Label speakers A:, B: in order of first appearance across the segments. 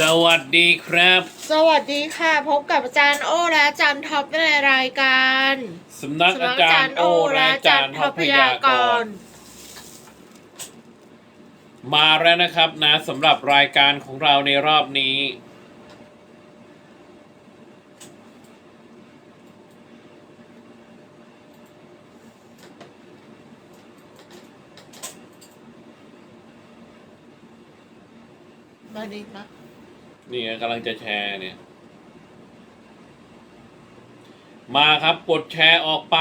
A: สวัสดีครับ
B: สวัสดีค่ะ พบกับอาจารย์โอและอาจารย์ท็อปในรายการ
A: สำนักอาจารย์โอและอาจารย์ทพยากรณ์มาแล้วนะครับนะสำหรับรายการของเราในรอบนี้
B: มาดีมะ
A: นี่ไงกำลังจะแชร์เนี่ย มาครับกดแชร์ออกไป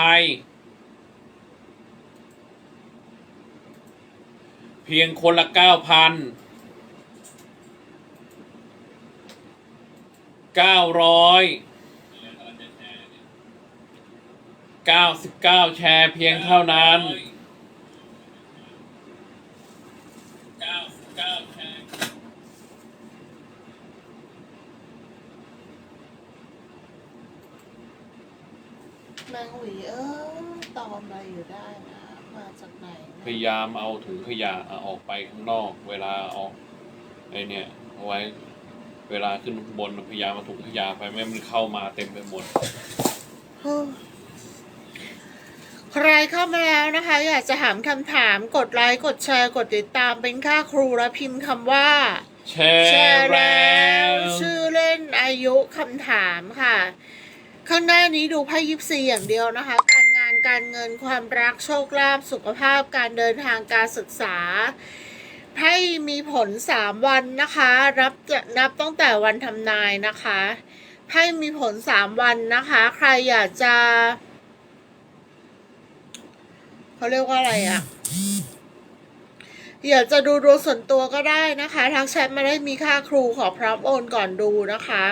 A: เพียงคนละเก้าพันเก้าร้อยเก้าสิบเก้าแชร์เพียงเท่านั้นเก้าสิบเก้าแชร์
B: แมงหวีเออต อมอะไรอยู่ได้นะมาจากไหน
A: พยายามเอาถุงขยะเอาออกไปข้างนอก เวลาออกไอเนี่ยเอาไว้เวลาขึ้นข้างบนพยายามเอาถุงขยะไปไม่ให้มันเข้ามาเต็มไปหมด
B: เฮ้อใครเข้ามาแล้วนะคะ อยากจะถามคำถามกดไลค์กดแชร์กดติดตามเป็นค่าครูและพิมพ์คำว่า
A: แช
B: แช
A: ร์
B: ร์
A: แล้
B: แล้ว
A: ว
B: ชื่อเล่นอายุคำถามค่ะ ข้างหน้านี้ดูไพ่ยิปซีอย่างเดียวนะคะ การงานการเงินความรักโชคลาภสุขภาพการเดินทางการศึกษาไพ่มีผลสามวันนะคะรับจะนับตั้งแต่วันทำนายนะคะไพ่มีผลสามวันนะคะ ใครอยากจะเขาเรียกว่าอะไรอะอยากจะดูดวงส่วนตัวก็ได้นะคะทักแชทมาได้มีค่าครูขอพร้อมโอนก่อนดูนะคะ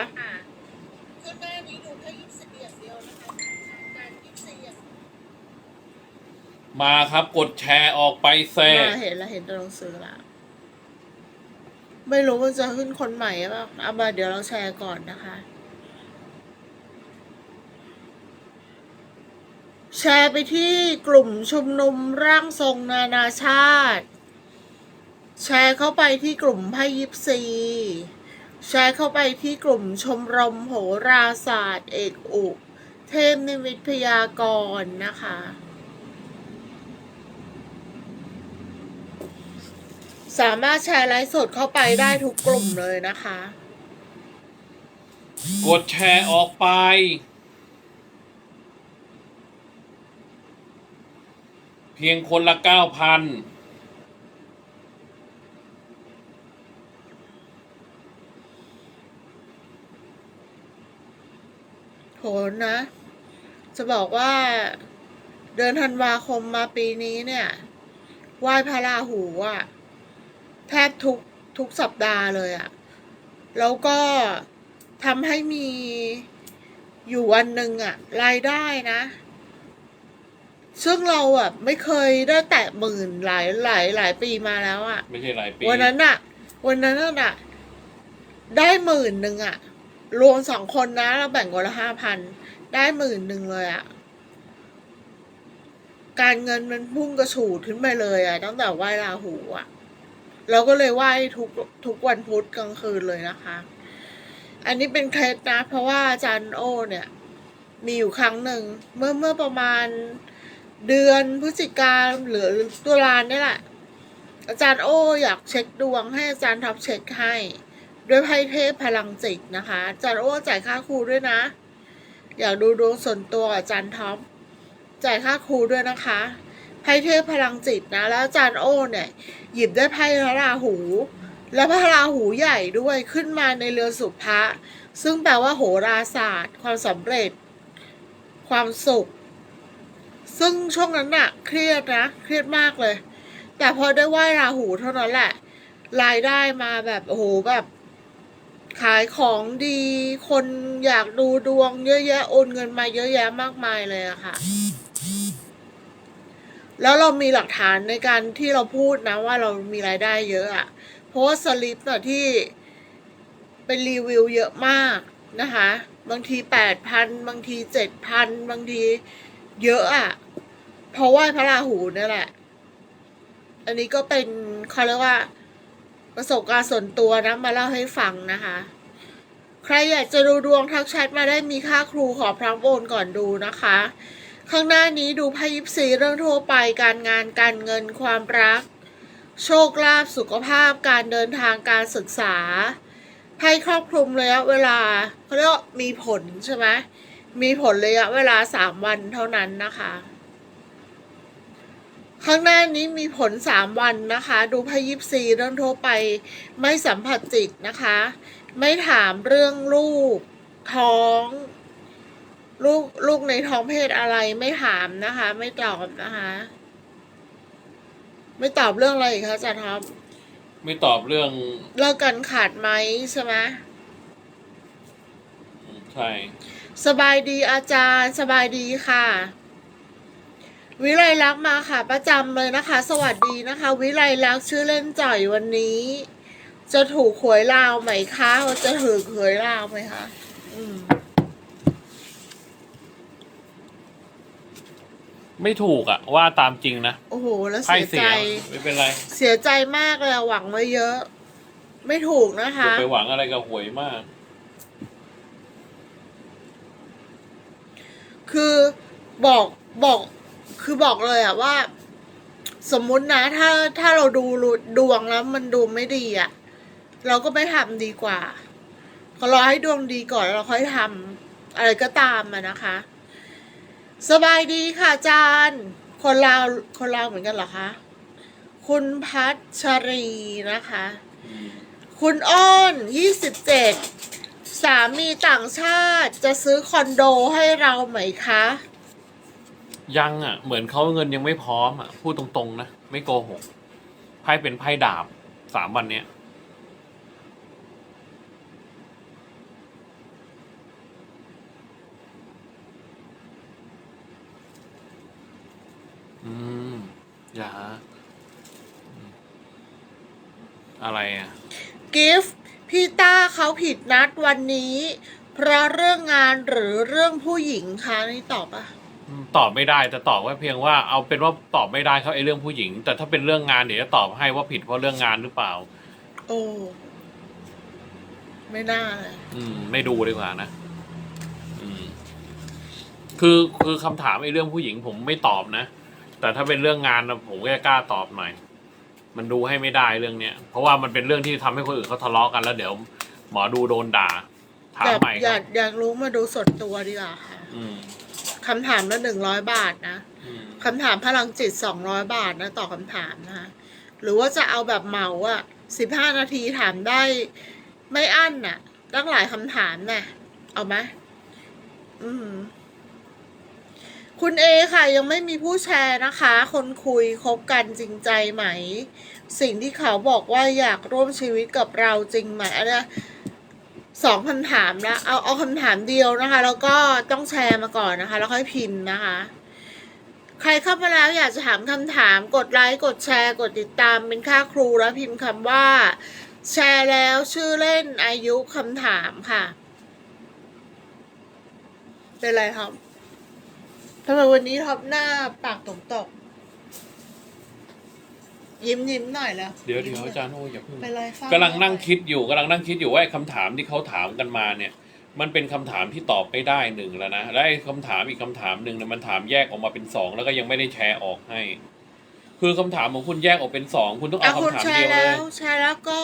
B: ข้างหน้านี้ดูแค่ยี่สิบเอ็ดเดียวนะคะการยี่สิบเอ็ด
A: มาครับกดแชร์ออกไปแซ่
B: มาเห็นแล้วเห็นตัวหนังสือละไม่รู้มันจะขึ้นคนใหม่หรือเปล่าเอามาเดี๋ยวเราแชร์ก่อนนะคะ แชร์ไปที่กลุ่มชุมนุมร่างทรงนานาชาติ แชร์เข้าไปที่กลุ่มไพ่ยิปซีแชร์เข้าไปที่กลุ่มชมรมโหราศาสตร์ เอกอุ เทพนิมิตพยากรนะคะ สามารถแชร์ไลฟ์สดเข้าไปได้ทุกกลุ่มเลยนะคะ
A: กดแชร์ออกไป เพียงคนละเก้าพัน
B: โหนะ จะบอกว่าเดือนธันวาคมมาปีนี้เนี่ย ไหว้พระราหูอะ่ะ แทบทุกทุกสัปดาห์เลยอะ่ะแล้วก็ทำให้มีอยู่วันหนึ่งอะ่ะรายได้นะ ซึ่งเราอะไม่เคยได้แตะหมื่นหลายหลายหลายปีมาแล้วอะ
A: ไม่ใช่หลายปี
B: วันนั้นอะวันนั้นน่ะได้หมื่นหนึ่งอะรวมสองคนนะ เราแบ่งคนละห้าพันได้หมื่นหนึ่งเลยอะการเงินมันพุ่งกระฉูดขึ้นไปเลยอะตั้งแต่ไหว้ราหูอะ เราก็เลยไหว้ทุกทุกวันพุธกลางคืนเลยนะคะ อันนี้เป็นเคล็ดนะ เพราะว่าอาจารย์โอเนี่ย มีอยู่ครั้งหนึ่งเมื่อเมื่อประมาณเดือนพฤศจิกาหรือตุลาเนี่ยแหละ อาจารย์โออยากเช็คดวงให้อาจารย์ท็อปเช็คให้ด้วยไพ่เทพพลังจิตนะคะอาจารย์โอจ่ายค่าครูด้วยนะ อยากดูดวงส่วนตัวอาจารย์ท็อปจ่ายค่าครูด้วยนะคะไพ่เทพพลังจิตนะ แล้วอาจารย์โอเนี่ย หยิบได้ไพ่พระราหู และพระราหูใหญ่ด้วยขึ้นมาในเรือนสุภะซึ่งแปลว่าโหราศาสตร์ ความสำเร็จ ความสุข ซึ่งช่วงนั้นน่ะ เครียดนะ เครียดมากเลย แต่พอได้ไหว้ราหูเท่านั้นแหละ รายได้มาแบบโอ้โหแบบ ขายของดี คนอยากดูดวงเยอะแยะโอนเงินมาเยอะแยะมากมายเลยอะค่ะ แล้วเรามีหลักฐานในการที่เราพูดนะว่าเรามีรายได้เยอะอะเพราะว่าสลิปอะที่เป็นรีวิวเยอะมากนะคะ บางทีแปดพันบางทีเจ็ดพันบางทีเยอะอะเพราะว่าพระราหูนี่แหละ อันนี้ก็เป็นเขาเรียกว่า ประสบการณ์ส่วนตัวนะ มาเล่าให้ฟังนะคะ ใครอยากจะดูดวงทักแชทมาได้มีค่าครูขอพร้อมโอนก่อนดูนะคะ ข้างหน้านี้ดูไพ่ยิปซีเรื่องทั่วไปการงานการเงินความรัก โชคลาภสุขภาพการเดินทางการศึกษาไพ่ครอบคลุมระยะเวลาเขาเรียกมีผลใช่ไหมมีผลระยะเวลาสามวันเท่านั้นนะคะ ข้างหน้านี้มีผลสามวันนะคะ ดูพยิบซีเรื่องทั่วไป ไม่สัมผัสจิตนะคะ ไม่ถามเรื่องลูกท้อง ลูกลูกในท้องเพศอะไรไม่ถามนะคะ ไม่ตอบนะคะ ไม่ตอบเรื่องอะไรอีกคะอาจารย์ท็อป
A: ไม่ตอบเรื่อง
B: เลิกกันขาดไหมใช่ไหม
A: อืมใช่
B: สบายดีอาจารย์สบายดีค่ะ วิไลลักษณ์มาค่ะ ประจำเลยนะคะ สวัสดีนะคะ วิไลลักษณ์ชื่อเล่นจ่อยวันนี้ จะถูกหวยลาวไหมคะจะถือหวยลาวไหมคะอืม
A: ไม่ถูกอะว่าตามจริงนะ
B: โอ้โห แล้ว
A: ไพ่
B: เสีย
A: เสี
B: ใจ
A: ยไม่เป็นไร
B: เสียใจมากเลยอะหวังไว้เยอะ ไม่ถูกนะ
A: จะ
B: คะ
A: ไปหวังอะไรกับหวยมาก
B: คือบอกบอกคือบอกเลยอะว่า สมมุตินะ ถ้าถ้าเราดูดวงแล้วมันดูไม่ดีอะเราก็ไม่ทำดีกว่าก็รอให้ดวงดีก่อนแล้วเราค่อยทำอะไรก็ตามอะนะคะ สบายดีค่ะอาจารย์ คนลาวคนลาวเหมือนกันเหรอคะ คุณพัชรีนะคะ คุณอ้อนยี่สิบเจ็ดสามีต่างชาติจะซื้อคอนโดให้เราไหมคะ
A: ยังอะ เหมือนเขาเงินยังไม่พร้อมอะ พูดตรงๆนะ ไม่โกหกไพ่เป็นไพ่ดาบสามวันเนี้ย อย่าอืมอะไรอะ
B: กิฟต์พี่ต้าเขาผิดนัดวันนี้ เพราะเรื่องงานหรือเรื่องผู้หญิงคะนี่ตอบปะ
A: อืมตอบไม่ได้แต่ตอบว่าเพียงว่าเอาเป็นว่าตอบไม่ได้เขาไอ้เรื่องผู้หญิง แต่ถ้าเป็นเรื่องงานเดี๋ยวจะตอบให้ว่าผิดเพราะเรื่องงานหรือเปล่า
B: โอ้ไม่น่าเลย
A: อืม ไม่ดูดีกว่านะอืม คือคือคำถามไอ้เรื่องผู้หญิงผมไม่ตอบนะ แต่ถ้าเป็นเรื่องงานนะผมก็จะกล้าตอบหน่อย มันดูให้ไม่ได้เรื่องเนี้ย เพราะว่ามันเป็นเรื่องที่ทำให้คนอื่นเขาทะเลาะกันแล้วเดี๋ยวหมอดูโดนด่า ถาม
B: อยาก
A: ใหม่
B: อ
A: ค
B: ยา
A: รั
B: ก
A: บ
B: อยากรู้มาดูสดตัวดีกว่าค่ะ
A: อืม
B: คำถามละหนึ่งร้อยบาทนะ
A: อืม
B: คำถามพลังจิตสองร้อยบาทนะต่อคำถามนะคะหรือว่าจะเอาแบบเหมาอะสิบห้านาทีถามได้ ไม่อั้นน่ะ ตั้งหลายคำถามน่ะ เอาไหมอืม คุณเอค่ะยังไม่มีผู้แชร์นะคะ คนคุยคบกันจริงใจไหม สิ่งที่เขาบอกว่าอยากร่วมชีวิตกับเราจริงไหมอันนี้สองคำถามนะเอาเอาคำถามเดียวนะคะ แล้วก็ต้องแชร์มาก่อนนะคะ แล้วค่อยพิมพ์นะคะ ใครเข้ามาแล้วอยากจะถามคำถามกดไลค์กดแชร์กดติดตามเป็นค่าครูแล้วพิมพ์คำว่า แชร์แล้วชื่อเล่นอายุคำถามค่ะ เป็นไรครับ ทำไมวันนี้ท็อปหน้าปากตกตก ยิ้มยิ้มหน่อยแล้ว
A: เดี๋ยวเดี๋ยวอาจารย์โอ้ยอย่าเพิ่ง
B: เป็นไรฟ้ากำ
A: ลังนั่งคิดอยู่กำลังนั่งคิดอยู่ว่าไอ้คำถามที่เขาถามกันมาเนี่ย มันเป็นคำถามที่ตอบไม่ได้หนึ่งแล้วนะและไอ้คำถามอีกคำถามหนึ่งเนี่ยมันถามแยกออกมาเป็นสองแล้วก็ยังไม่ได้แชร์ออกให้ คือคำถามของคุณแยกออกเป็นสองคุณต้อง
B: อะ
A: เอา
B: คุณ
A: คำถาม
B: แช
A: เดีย
B: ร์
A: วเล
B: แล้
A: ยว
B: แชร์แล้วก็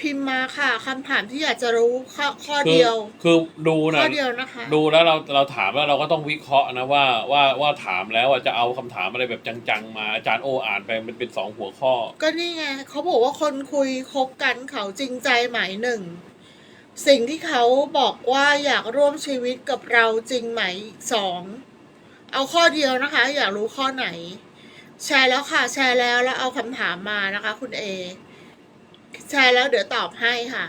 B: พิมพ์มาค่ะคำถามที่อยากจะรู้ข้อข้อ
A: คือ
B: เดียว
A: คือดู
B: ข้
A: นะ
B: อเดียวนะคะ
A: ดูแล้วเราเราถามแล้วเราก็ต้องวิเคราะห์นะว่าว่าว่าถามแล้วว่าจะเอาคำถามอะไรแบบจังๆ มาอาจารย์โออ่านไปมันเป็นสองหัวข้อ
B: ก็นี่ไงเขาบอกว่าคนคุยคบกันเขาจริงใจหมายหนึ่ง สิ่งที่เขาบอกว่าอยากร่วมชีวิตกับเราจริงไหมสอง เอาข้อเดียวนะคะ อยากรู้ข้อไหน แชร์แล้วค่ะ แชร์แล้วแล้วเอาคำถามมานะคะ คุณเอ แชร์แล้วเดี๋ยวตอบให้ค่ะ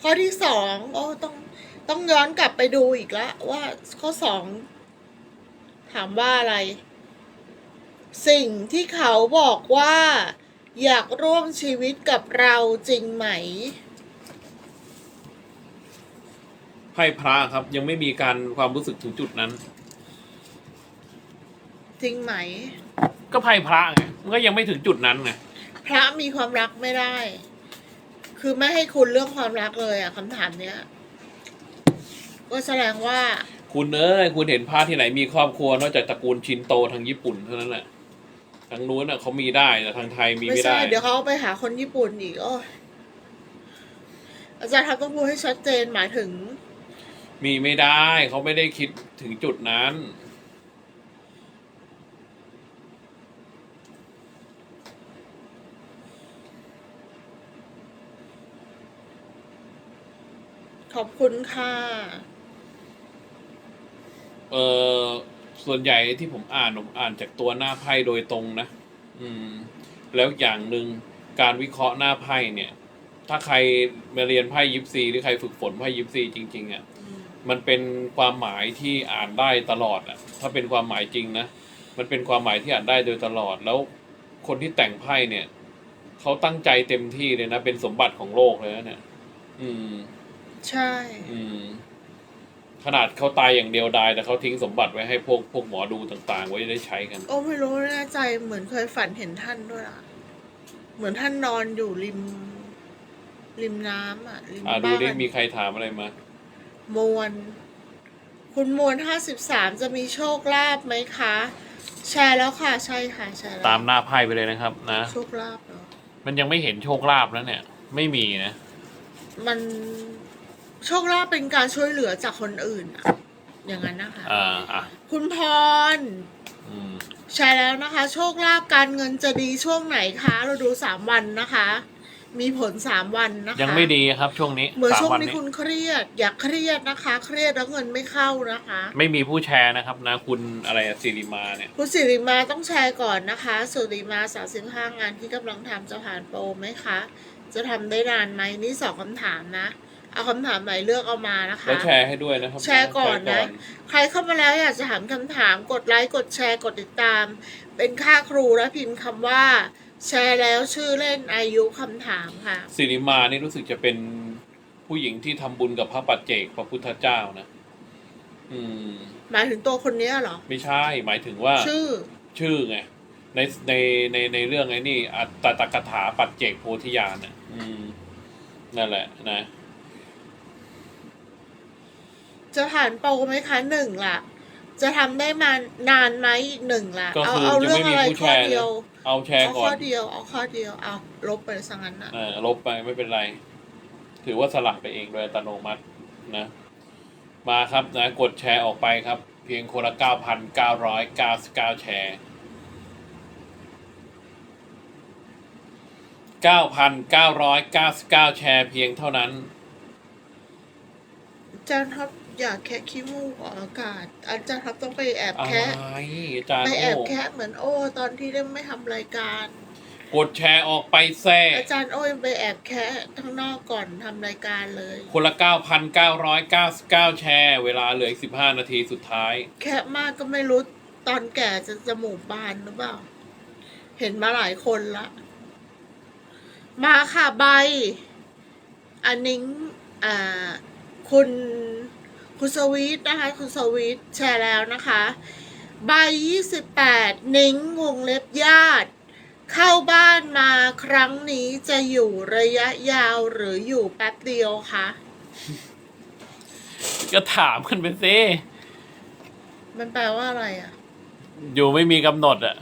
B: ข้อที่สองโอ้ต้องต้องย้อนกลับไปดูอีกแล้วว่าข้อสองถามว่าอะไร สิ่งที่เขาบอกว่า อยากร่วมชีวิตกับเราจริงไหม
A: ไพ่พระครับ ยังไม่มีการความรู้สึกถึงจุดนั้น
B: จริงไหม
A: ก็ไพ่พระไงมันก็ยังไม่ถึงจุดนั้นไง
B: พพระมีความรักไม่ได้ คือไม่ให้คุณเรื่องความรักเลยอะคำถามเนี้ย ก็แสดงว่า
A: คุณเอ้ยคุณเห็นพระที่ไหนมีครอบครัวนอกจากตระกูลชินโตทางญี่ปุ่นเท่านั้นแหละทางนู้นน่ะเขามีได้แต่ทางไทยมี
B: ไม่
A: ไม่
B: ใช่
A: ได้
B: เดี๋ยวเขาเอาไปหาคนญี่ปุ่นอีกโอ้ยอาจารย์ทักต้องพูดให้ชัดเจนหมายถึง
A: มีไม่ได้เขาไม่ได้คิดถึงจุดนั้น
B: ขอบคุณค่ะ
A: เออส่วนใหญ่ที่ผมอ่านผมอ่านจากตัวหน้าไพ่โดยตรงนะ อืม แล้วอย่างหนึ่งการวิเคราะห์หน้าไพ่เนี่ย ถ้าใครมาเรียนไพ่ยิปซีหรือใครฝึกฝนไพ่ยิปซีจริงๆอะ่ะมันเป็นความหมายที่อ่านได้ตลอดอะ ถ้าเป็นความหมายจริงนะ มันเป็นความหมายที่อ่านได้โดยตลอด แล้วคนที่แต่งไพ่เนี่ย เขาตั้งใจเต็มที่เลยนะ เป็นสมบัติของโลกเลยนะเนี่ย อืม
B: ใช่
A: อืม ขนาดเขาตายอย่างเดียวดายแต่เขาทิ้งสมบัติไว้ให้พวกพวกหมอดูต่าง ๆ ไว้ได้ใช้กัน
B: โอ้ไม่รู้ไม่แน่ใจเหมือนเคยฝันเห็นท่านด้วยล่ะ เหมือนท่านนอนอยู่ริม ริมน้ำอะริม
A: อ่าดู
B: บ้า
A: ดิ
B: น
A: มีใครถามอะไรมา
B: มวลคุณมวลห้าสิบสามจะมีโชคลาภไหมคะ แชร์แล้วค่ะใช่ค่ะแชร์แล้ว
A: ตามหน้าไพ่ไปเลยนะครับ นะ
B: โชคลาภเหรอ
A: มันยังไม่เห็นโชคลาภแล้วเนี่ย ไม่มีนะ
B: มัน โชคลาภเป็นการช่วยเหลือจากคนอื่นอะอย่างนั้นนะคะ
A: อ่าอะ
B: คุณพร
A: อืม
B: แชร์แล้วนะคะ โชคลาภการเงินจะดีช่วงไหนคะ เราดูสามวันนะคะ มีผลสามวันนะคะ
A: ยังไม่ดีครับช่วงนี้
B: เหมือน
A: สาม
B: ช่วง
A: วัน
B: นี้
A: นี้
B: คุณเครียด อย่าเครียดนะคะ เครียดแล้วเงินไม่เข้านะคะ
A: ไม่มีผู้แชร์นะครับนะคุณอะไรอะสิริมาเนี่ย
B: คุณสิริมาต้องแชร์ก่อนนะคะสิริมาสาสิบห้างานที่กำลังทำจะผ่านโปรไหมคะ จะทำได้นานไหมนี่สองคำถามนะ เอาคำถามไหนเลือกเอามานะคะ
A: แล้วแชร์ให้ด้วยนะครับ
B: แชร์ก่อนนะ ใครเข้ามาแล้วอยากจะถามคำถามกดไลค์กดแชร์กดติดตาม เป็นค่าครูและพิมพ์คำว่า แชร์แล้วชื่อเล่นอายุคำถามค่ะ
A: สิริมานี่รู้สึกจะเป็นผู้หญิงที่ทำบุญกับพระปัจเจกพระพุทธเจ้านะ อืม
B: หมายถึงตัวคนเนี้ยเหรอ
A: ไม่ใช่ หมายถึงว่า
B: ชื่อ
A: ชื่อไงในในในในเรื่องไอ้นี่อัตตกถาปัจเจกโพธิญาณน่ะอืมนั่นแหละนะ
B: จะผ่านโปรไหมคะหนึ่งล่ะจะทำได้มานานไหมอีกหนึ่งล่ะ
A: ก็
B: เอา
A: คือ
B: เอา
A: ยัง
B: เรื่อง
A: ไม่มี
B: อะไร
A: ผู้แช
B: ข้อ
A: ร์
B: เดียว
A: เอาแชร์
B: เอา
A: ก่อ
B: ข้อนเดียวเอาข้อเดียวเอาลบไปซะงั้นนะ
A: เออลบไปไม่เป็นไร ถือว่าสลับไปเองโดยอัตโนมัตินะ มาครับนะกดแชร์ออกไปครับ เพียงคนละเก้าพันเก้าร้อยเก้าสิบเก้าแชร์เก้าพันเก้าร้อยเก้าสิบเก้าแชร์เพียงเท่านั้น
B: อาจารย์ท็อป อยากแคะขี้มูกออกอากาศ อาจารย์ท็อปต้องไปแอบ
A: อะไร
B: แคะ
A: อาจารย์
B: ไปแอ
A: โอ้
B: บแคะเหมือนโอ้ตอนที่ได้ไม่ทำรายการ
A: กดแชร์ออกไปแซ่
B: อาจารย์โอ้ยไปแอบแคะข้างนอกก่อนทำรายการเลย
A: คนละเก้าพันเก้าร้อยเก้าสิบเก้าแชร์ เวลาเหลืออีกสิบห้านาทีสุดท้าย
B: แคะมากก็ไม่รู้ตอนแก่จะจมูกบานหรือเปล่า เห็นมาหลายคนละ มาค่ะใบอันนิ้งอ่าคุณ คุณสวีทนะคะ คุณสวีทแชร์แล้วนะคะใบยี่สิบแปดนิ้งวงเล็บญาติ เข้าบ้านมาครั้งนี้จะอยู่ระยะยาวหรืออยู่แป๊บเดียวคะ
A: ก็ถามกันไปสิ
B: มันแปลว่าอะไรอะ
A: อยู่ไม่มีกำหนดอะ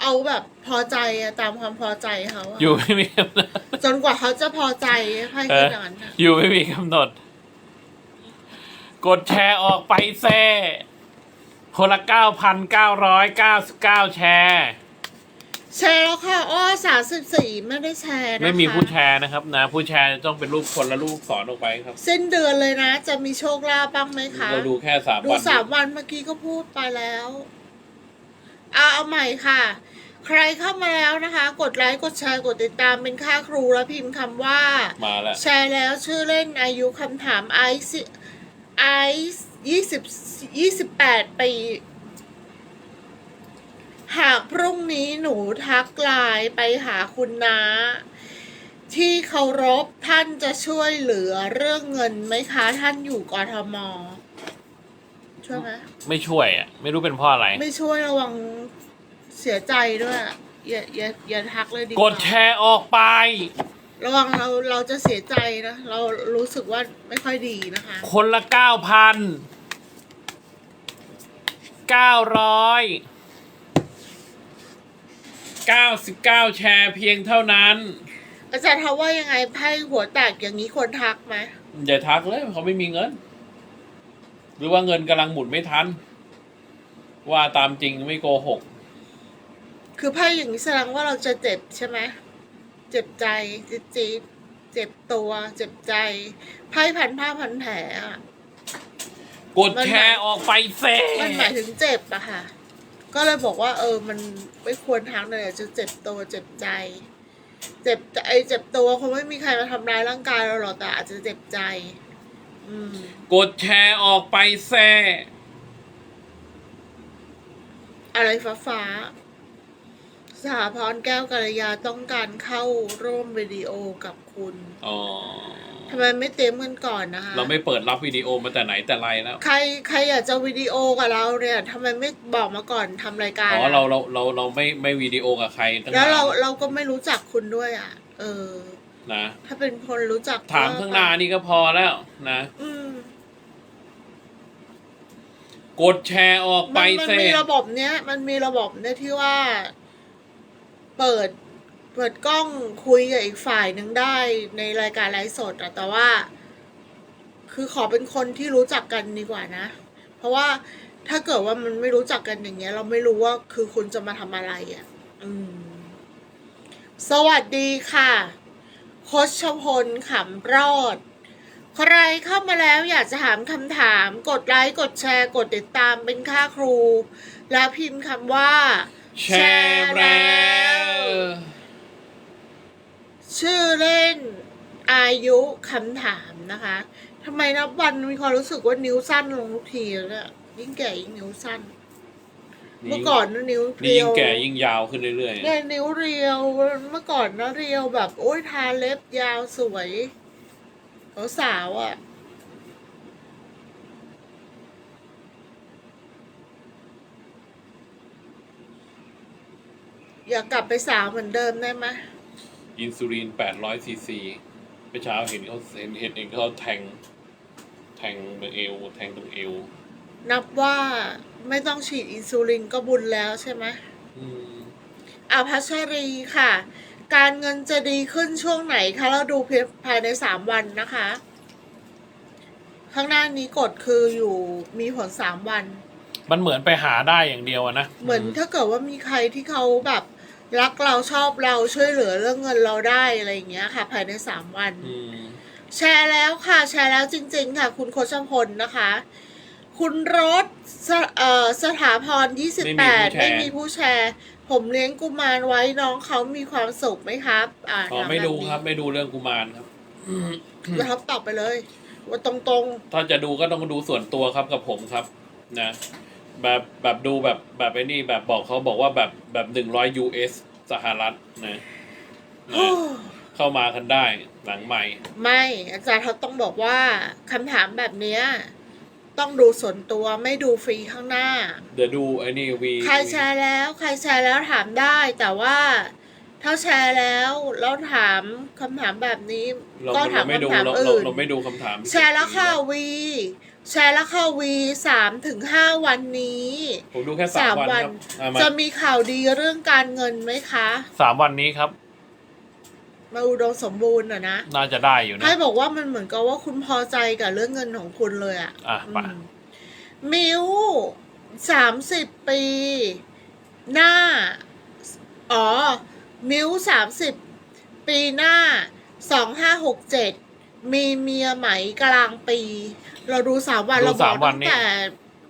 B: เอาแบบพอใจอะตามความพอใจเขาอะ
A: อยู่ไม่มีกำหนด
B: จนกว่าเขาจะพอใจไพ่คิดอย่างนั้นอะ
A: อยู่ไม่มีกำหนด กดแชร์ออกไปแซ่คนละเก้าพันเก้าร้อยเก้าสิบเก้าแชร์
B: แชร์แล้วค่ะอ้อสามสิบสี่ไม่ได้แชร์นะคะ
A: ไม่มีผู้แชร์นะครับนะ ผู้แชร์ต้องเป็นรูปคนละรูปสอนออกไปครับ
B: สิ้นเดือนเลยนะ จะมีโชคลาภบ้างไหมคะ
A: เราดูแค่สาม
B: ดู
A: วัน
B: สามวันเมื่อกี้ก็พูดไปแล้วเอาเอาใหม่ค่ะ ใครเข้ามาแล้วนะคะ กดไลค์กดแชร์กดติดตามเป็นค่าครูแล้วพิมพ์คำว่า
A: มาแล้ว
B: แชร์แล้วชื่อเล่นอายุคำถามไอซ์ ไอซ์ยี่สิบยี่สิบแปดปี หากพรุ่งนี้หนูทักไลน์ไปหาคุณน้า ที่เคารพท่านจะช่วยเหลือเรื่องเงินไหมคะ ท่านอยู่กทม ช่วยไหม
A: ไม่ช่วยอะ ไม่รู้เป็นเพราะอะไร
B: ไม่ช่วยระวังเสียใจด้วยออย่าอย่าอย่าทักเลยดี
A: ก
B: กว่า
A: ดแชร์ออกไป
B: ระวังเราเราจะเสียใจนะ เรารู้สึกว่าไม่ค่อยดีนะคะ
A: คนละเก้าพันเก้าร้อยเก้าสิบเก้าแชร์เพียงเท่านั้น
B: อาจารย์เขาว่ายังไงไพ่หัวแตกอย่างนี้ควรทักไหม
A: อย่าทักเลยเขาไม่มีเงิน หรือว่าเงินกำลังหมุนไม่ทัน ว่าตามจริงไม่โกหก
B: คือไพ่อย่างนี้แสดงว่าเราจะเจ็บใช่ไหม เจ็บใจจี๊ดจี๊ดเจ็บตัว เจ็บใจไพ่พันผ้าพันแผลอะ
A: กดแชร์ออกไปเซ่
B: มันหมายถึงเจ็บอะค่ะ ก็เลยบอกว่า เออ มันไม่ควรทักเลยอะจะเจ็บตัวเจ็บใจ เจ็บไอเจ็บตัวคงไม่มีใครมาทำร้ายร่างกายเราหรอกแต่อาจจะเจ็บใจอืม
A: กดแชร์ออกไปแซ่
B: อะไรฟ้าฟ้า สหพรแก้วกัลยาต้องการเข้าร่วมวิดีโอกับคุณ
A: อ๋อ
B: ทำไมไม่เตรียมกันก่อนนะคะ
A: เราไม่เปิดรับวิดีโอมาแต่ไหนแต่ไรแล้ว
B: ใครใครอยากจะวิดีโอกับเราเนี่ยทำไมไม่บอกมาก่อนทำรายการ
A: อ๋อ
B: อะ
A: เราเราเราเราไม่ไม่วิดีโอกับใครตั้ง
B: แล้ว
A: นาน
B: เราเราก็ไม่รู้จักคุณด้วยอะ เออ
A: นะ
B: ถ้าเป็นคนรู้จัก
A: ถามข้างหน้านี่ก็พอแล้ว นะ
B: อืม
A: กดแชร์ออกไป
B: มันมัน
A: เซ่
B: มีระบบเนี้ย มันมีระบบเนี่ยที่ว่า เปิดเปิดกล้องคุยกับอีกฝ่ายหนึ่งได้ในรายการไลฟ์สดอะแต่ว่า คือขอเป็นคนที่รู้จักกันดีกว่านะ เพราะว่าถ้าเกิดว่ามันไม่รู้จักกันอย่างเงี้ย เราไม่รู้ว่าคือคุณจะมาทำอะไรอะอืมสวัสดีค่ะโคชพลขำรอด ใครเข้ามาแล้วอยากจะถามคำถาม กดไลค์ กดแชร์ กดติดตามเป็นค่าครู แล้วพิมพ์คำว่า
A: แชร์แล้ว
B: ชื่อเล่นอายุคำถามนะคะทำไมนับวันมีความรู้สึกว่านิ้วสั้นลงทุกทีเลยเนี่ยยิ่งแก่ยิ่งนิ้วสั้น เมื่อก่อนนะนิ้ว
A: นี่
B: เรี
A: ยิ่
B: ย
A: ง
B: ว
A: แก่ยิ่งยาวขึ้นเรื่อย
B: เนี่ยนิ้วเรียวเมื่อก่อนนะเรียวแบบ โอ้ยทาเล็บยาวสวยสาวๆอะ อยากกลับไปสาวเหมือนเดิมได้ไหม
A: ๆอินซูลิน800ซีซีเมื่อเช้าเห็นเขาเห็นเห็นเองเขาแทง แทงตรงเอว แทงตรงเอว
B: นับว่าไม่ต้องฉีดอินซูลินก็บุญแล้วใช่ไหม
A: อืม
B: อาพัชรีค่ะ การเงินจะดีขึ้นช่วงไหนคะ เราดูเพียงภายในสามวันนะคะ ข้างหน้านี้กดคืออยู่มีผลสามวัน
A: มันเหมือนไปหาได้อย่างเดียวอะนะ
B: เหมือนถ้าเกิดว่ามีใครที่เขาแบบ รักเราชอบเราช่วยเหลือเรื่องเงินเราได้อะไรอย่างเงี้ยค่ะ ภายในสามวัน
A: อืม
B: แชร์แล้วค่ะ แชร์แล้วจริง ๆ ค่ะ คุณโคชพลนะคะ คุณรถสเอ่อสถาพรยี่สิบแปดไม่มีผู้แชร์ ผมเลี้ยงกุมารไว้น้องเขามีความสุขไหมครับ อ่า
A: อ๋อไม่ดูครับไม่ดูเรื่องกุมารครับ
B: แล้วท็อปตอบไปเลย ว่าตรง
A: ถ้าจะดูก็ต้องดูส่วนตัวครับกับผมครับ นะ แบบแบบดูแบบแบบไอ้นี่แบบบอกเขาบอกว่าแบบแบบหนึ่งร้อย US สหรัฐนะ
B: ๆ
A: นะเข้ามากันได้หลังใหม่
B: ไม่อาจารย์เขาต้องบอกว่าคำถามแบบเนี้ยต้องดูส่วนตัวไม่ดูฟรีข้างหน้า
A: เดี๋ยวดูไอ้นี่วี
B: ใครแชร์แล้ว ใครแชร์แล้วถามได้ แต่ว่าถ้าแชร์แล้วแล้วถามคำถามแบบนี้
A: เรา
B: ก็ถา
A: เรา
B: ม
A: ไม่ดู
B: คำถาม
A: เราเรา
B: อื่น
A: เราไม่ดูคำถาม
B: แชร์แล้วค่ะวี แชร์แล้วค่ะวีสามถึงห้าวันนี้
A: ผมดูแค่สา
B: สามม
A: วัน
B: วัน
A: ครับอะมา
B: จะมีข่าวดีเรื่องการเงินไหมคะ
A: สามวันนี้ครับ
B: มาอุดมสมบูรณ์อะนะ
A: น่าจะได้อยู่นะ
B: ให้บอกว่ามันเหมือนกับว่าคุณพอใจกับเรื่องเงินของคุณเลยอะ
A: อะไป
B: อืมมิวสามสิบปี หน้า อ๋อ มิวสามสิบปีหน้าสองห้าหกเจ็ด มีเมียไหมกลางปี เราดูสามวัน
A: ดู
B: เราบอ
A: สากมวัน
B: ตั้ง
A: นี้
B: แต่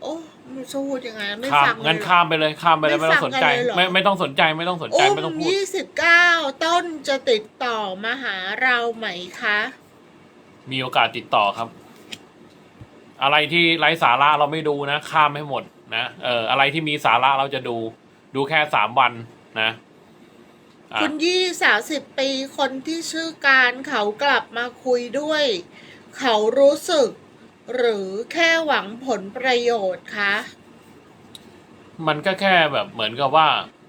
B: โอ้ไม่จะพูดยังไง ไม่
A: ข้าม
B: ฟังเล
A: งั้น
B: ยเหรอ
A: ข้ามไปเลยข้ามไปเลย
B: ไม่
A: ไม่ต้องสนใจ
B: ฟังกันเลยเหรอ
A: ไม่ไม่ต้องสนใจไม่ต้องสนใจ
B: อุ้ม
A: ไม่ต้องพูด
B: ยี่สิบเก้าต้นจะติดต่อมาหาเราไหมคะ
A: มีโอกาสติดต่อครับ อะไรที่ไร้สาระเราไม่ดูนะ ข้ามให้หมดนะเอออะไรที่มีสาระเราจะดู ดูแค่สามวันนะอะ
B: คุณยี่สาวสิบปีคนที่ชื่อการเขากลับมาคุยด้วย เขารู้สึก หรือแค่หวังผลประโยชน์คะ
A: มันก็แค่แบบเหมือนกับว่า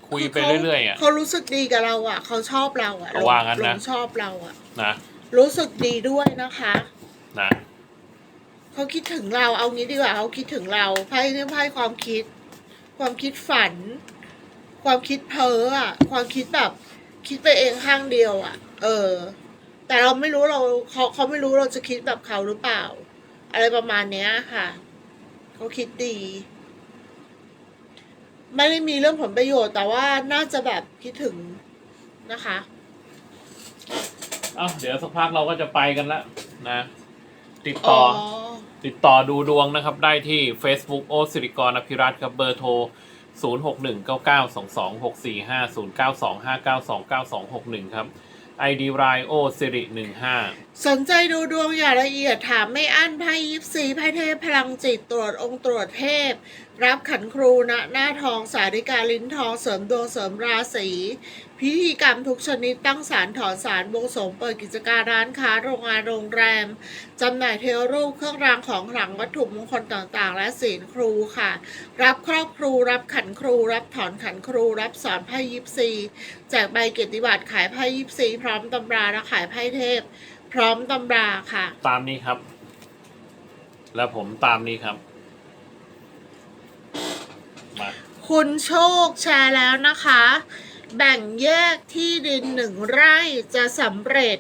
A: คุยไป
B: คือขา
A: เรื่อยๆอะ
B: เขารู้สึกดีกับเราอะ เขาชอบเราอะ
A: เขาว่างั้นนะ
B: หลงชอบเราอะ
A: นะ
B: รู้สึกดีด้วยนะคะ
A: นะ
B: เขาคิดถึงเราเอางี้ดีกว่าเขาคิดถึงเราไพ่เนี่ยไพ่ความคิด ความคิดฝัน ความคิดเพ้ออะ ความคิดแบบ คิดไปเองข้างเดียวอะ เออ แต่เราไม่รู้เราเขาเขาไม่รู้เราจะคิดแบบเขาหรือเปล่า อะไรประมาณเนี้ยค่ะ เขาคิดดี ไม่ได้มีเรื่องผลประโยชน์ แต่ว่าน่าจะแบบคิดถึงนะคะ
A: เอ้าเดี๋ยวสักพักเราก็จะไปกันละนะ ติด
B: อ๋
A: ต่
B: อ
A: อติดต่อดูดวงนะครับ ได้ที่ Facebook โอสิริกรอภิรัตน์ครับเบอร์โทร 0 0 6 1 9 9 2 2 6 4 5 0 9 2 5 9 2 9 2 6 1 ครับ ID รายโอสิริ15
B: สนใจดูดวงอย่างละเอียดถามไม่อั้นไพ่ยิปซีไพ่เทพพลังจิตตรวจองค์ตรวจเทพ รับขันครูณหน้าทองสาริกาลิ้นทองเสริมดวงเสริมราศีพิธีกรรมทุกชนิดตั้งสารถอนสารบวงสงเปิดกิจการร้านค้าโรงงานโรงแรมจำหน่ายเทวรูปเครื่องรางของขลังวัตถุมงคลต่างๆ และศีลครูค่ะ รับครอบครูรับขันครู รับถอนขันครู รับสอนไพ่ยิปซีแจกใบเกียรติบัตรขายไพ่ยิปซีพร้อมตำราและขายไพ่เทพ พร้อมตำราค่ะ
A: ตามนี้ครับ และผมตามนี้ครับ
B: คุณโชคแชร์แล้วนะคะ แบ่งแยกที่ดินหนึ่งไร่จะสำเร็จ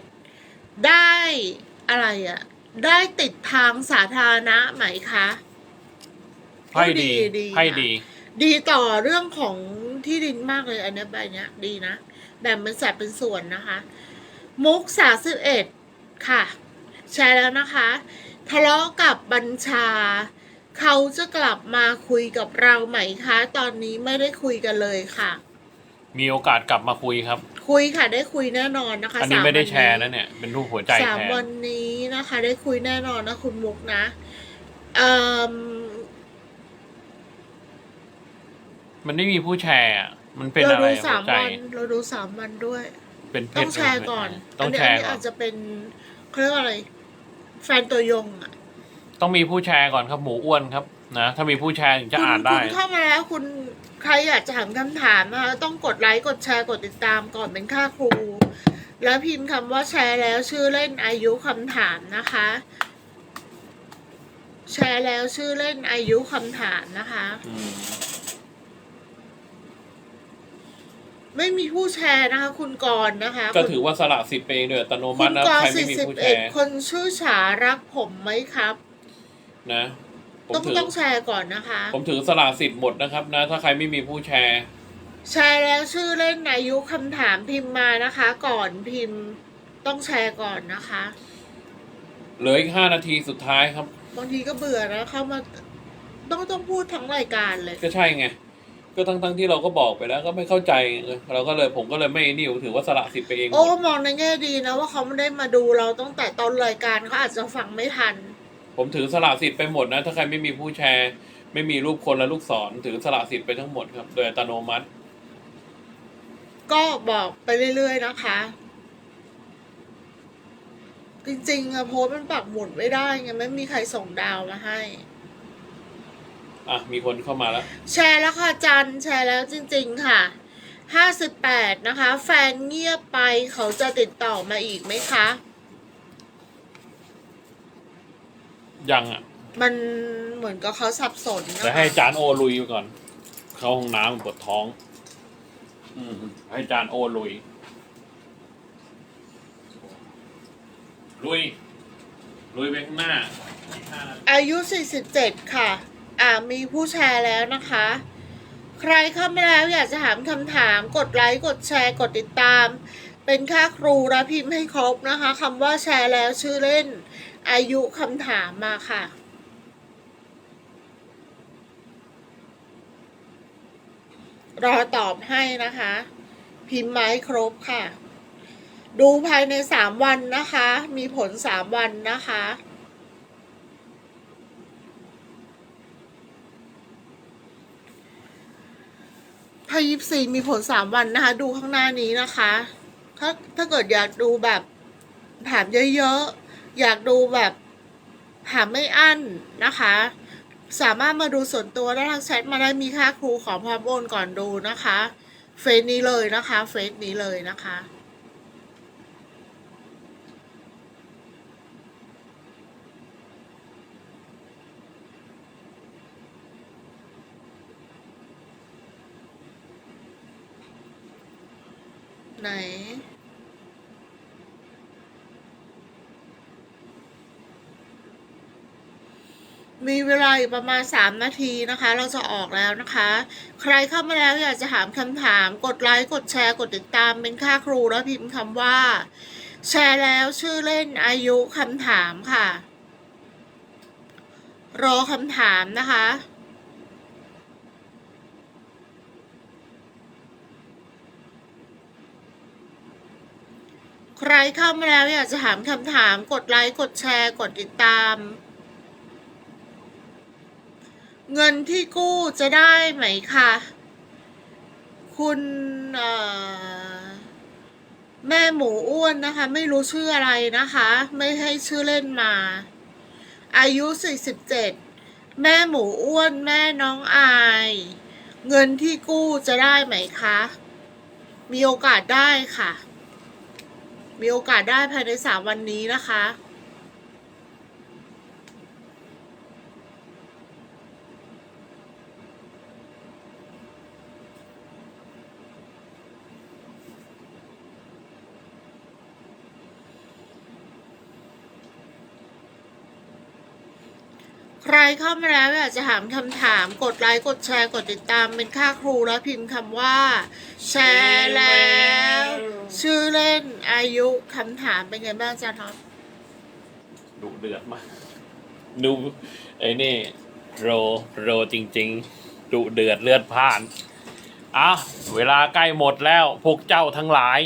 B: ได้อะไรอะ่ะได้ติดทางสาธารณะไหมคะ
A: ไพ่ดี
B: ดี
A: ไพ่
B: ค่ะ
A: ดี
B: ดีต่อเรื่องของที่ดินมากเลยอันเนี้ยใบเนี้ย ดีนะแบ่งเป็นสัดเป็นส่วนนะคะ มุกสาสิบเอ็ดค่ะ แชร์แล้วนะคะ ทะเลาะกับบัญชา เขาจะกลับมาคุยกับเราไหมคะ ตอนนี้ไม่ได้คุยกันเลยค่ะ
A: มีโอกาสกลับมาคุยครับ
B: คุยค่ะ ได้คุยแน่นอนนะคะ
A: อันนี้
B: สา
A: ไม่ได้
B: วั
A: แชร์นะเนี่ย เป็นรูปหัวใจ
B: สาม
A: แทน
B: วันนี้นะคะ ได้คุยแน่นอนนะคุณมุกนะเอ่อ
A: มันไม่มีผู้แชร์อะมันเป็น
B: เรา
A: อะไร
B: ดู
A: หั
B: สาวม
A: ใจ
B: วันเราดูสามวันด้วย
A: เป็นเพ
B: ต้อ
A: ศ
B: งแชร์ก่อน
A: ต้อง
B: นี้
A: แชร์
B: นี้
A: ก่อน
B: อาจจะเป็นเขาเรียกว่าอะไร แฟนตัวยงอะ
A: ต้องมีผู้แชร์ก่อนครับหมูอ้วนครับนะถ้ามีผู้แชร์ถึงจะ
B: คุณ
A: อ่านได้
B: คุณเข้ามาแล้วคุณใครอยากจะถามคำถามนะคะต้องกดไลค์กดแชร์กดติดตามก่อนเป็นค่าครู แล้วพิมพ์คำว่าแชร์แล้วชื่อเล่นอายุคำถามนะคะ แชร์แล้วชื่อเล่นอายุคำถามนะคะ
A: อืม
B: ไม่มีผู้แชร์นะคะ คุณกรณ์นะคะ
A: ก็
B: คุณ
A: ถือว่าสละสิทธิ์ไปเองโดยอัตโน
B: คุ
A: มั
B: ณ
A: ตินะ
B: กร
A: ใคร
B: ณ์
A: ไม่
B: สี่
A: มี
B: สิบ
A: ผู้แช
B: เอ็ด
A: ร์
B: คนชื่อฉารักผมไหมครับ
A: นะผม
B: ต้อง
A: ถือ
B: ต้องแชร์ก่อนนะคะ
A: ผมถือสละสิทธิ์หมดนะครับนะ ถ้าใครไม่มีผู้แชร์
B: แชร์แล้วชื่อเล่นอายุคำถามพิมพ์มานะคะ ก่อนพิมพ์ต้องแชร์ก่อนนะคะ
A: เหลืออีกห้านาทีสุดท้ายครับ
B: บางทีก็เบื่อนะเข้ามาต้องต้องพูดทั้งรายการเลย
A: ก็ใช่ไง ก็ทั้งทั้งๆที่เราก็บอกไปแล้ว ก็ไม่เข้าใจเราก็เลยผมก็เลยไม่นี่ผมถือว่าสละสิทธิ์ไปเองหม
B: โอ้
A: ด
B: มองในแง่ดีนะว่าเขาไม่ได้มาดูเราตั้งแต่ตอนรายการเขาอาจจะฟังไม่ทัน
A: ผมถือสละสิทธิ์ไปหมดนะ ถ้าใครไม่มีผู้แชร์ ไม่มีรูปคนและลูกศรถือสละสิทธิ์ไปทั้งหมดครับ โดยอัตโนมัติ
B: ก็บอกไปเรื่อยๆนะคะ จริงๆอะโพสต์มันปักหมุดไม่ได้ไงไม่มีใครส่งดาวมาให้
A: อะ มีคนเข้ามาแล้ว
B: แชร์แล้วค่ะจันแชร์แล้วจริง ๆ ค่ะห้าสิบแปดนะคะ แฟนเงียบไปเขาจะติดต่อมาอีกไหมคะ
A: ยังอะ
B: มันเหมือนกับเขาสับสนนะ
A: แต่ให้
B: คะ
A: จานโอลุยไปก่อน เข้าห้องน้ำปวดท้อง อืมให้จานโอลุย ลุย ลุยไปข้างหน้าอีกห้านาที
B: อายุ 47 ค่ะ อ่ามีผู้แชร์แล้วนะคะ ใครเข้ามาแล้วอยากจะถามคำถาม กดไลค์ กดแชร์ กดติดตาม เป็นค่าครูและพิมพ์ให้ครบนะคะคำว่าแชร์แล้วชื่อเล่น อายุคำถามมาค่ะ รอตอบให้นะคะ พิมพ์ไม้ครบค่ะ ดูภายในสามวันนะคะ มีผลสามวันนะคะพายิปซีมีผลสามวันนะคะ ดูข้างหน้านี้นะคะ ถ้าถ้าเกิดอยากดูแบบถามเยอะๆ อยากดูแบบถาไม่อั้นนะคะ สามารถมาดูส่วนตัวได้ทางแชทมาได้มีค่าครูขอพร้อมโอนก่อนดูนะคะเฟซนี้เลยนะคะเฟซนี้เลยนะคะไหน มีเวลาอีกประมาณ 3 นาทีนะคะ เราจะออกแล้วนะคะ ใครเข้ามาแล้วอยากจะถามคำถาม กดไลค์กดแชร์กดติดตามเป็นค่าครูแล้วพิมพ์คำว่า แชร์แล้วชื่อเล่นอายุคำถามค่ะ รอคำถามนะคะใครเข้ามาแล้วอยากจะถามคำถามกดไลค์กดแชร์กดติดตาม เงินที่กู้จะได้ไหมคะคุณแม่หมูอ้วนนะคะ ไม่รู้ชื่ออะไรนะคะ ไม่ให้ชื่อเล่นมา อายุ 47 แม่หมูอ้วน แม่น้องอาย เงินที่กู้จะได้ไหมคะ มีโอกาสได้ค่ะ มีโอกาสได้ภายในสามวันนี้นะคะ ใครเข้ามาแล้วอยากจะถามคำถามกดไลค์กดแชร์กดติดตามเป็นค่าครูแล้วพิมพ์คำว่า แชร์แล้ว ชื่อเล่นอายุคำถามเป็นไงบ้างจ๊ะท็อป
A: ดุเดือดมากดูไอ้นี่โรโรจริง ๆดุเดือดเลือดพ่านอะเวลาใกล้หมดแล้วพวกเจ้าทั้งหลาย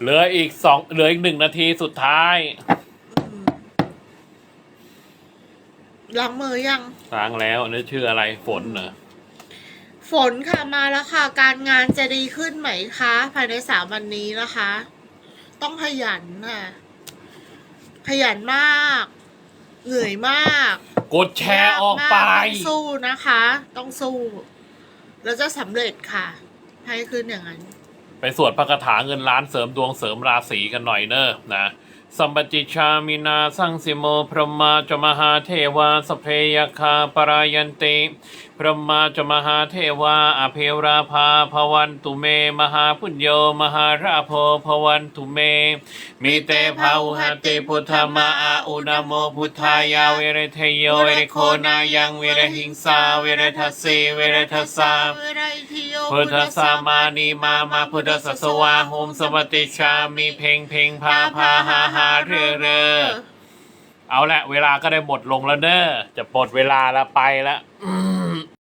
A: เหลืออีกสองเหลืออีกหนึ่งนาทีสุดท้าย
B: ล้างมือยัง
A: สร้างแล้วอันนี้ชื่ออะไรฝนเหรอ
B: ฝนค่ะมาแล้วค่ะ การงานจะดีขึ้นไหมคะ ภายในสามวันนี้นะคะ ต้องขยันค่ะขยันมาก เหนื่อยมาก
A: กดแชร์ออกไป
B: ยากมากต้องสู้นะคะ ต้องสู้ แล้วจะสำเร็จค่ะ ให้ขึ้นอย่างนั้น
A: ไปสวดพระคาถาเงินล้านเสริมดวงเสริมราศีกันหน่อยเนอะนะ สัมปติชามินาสังสิโมพรหมาจมหาเทวาสเพยคาปรายันติ พรหมาจมหาเทวาอเพราภาภวันตุเม มหาพุญโยมหาราโพภวันตุเมมิเตภาหุหติพุทธมาอาอุนโมพุทธายาเวรเทโยเวรโคนายังเวรหิงสาเวรทัสสีเวรทัสสาพุทธสามานีมามาพุทธสัสวาโหมสวัติชามีเพลงเพลงพาพาหาหาเรือเรือเอาละเวลาก็ได้หมดลงแล้วเด้อจะหมดเวลาแล้วไปแล้ว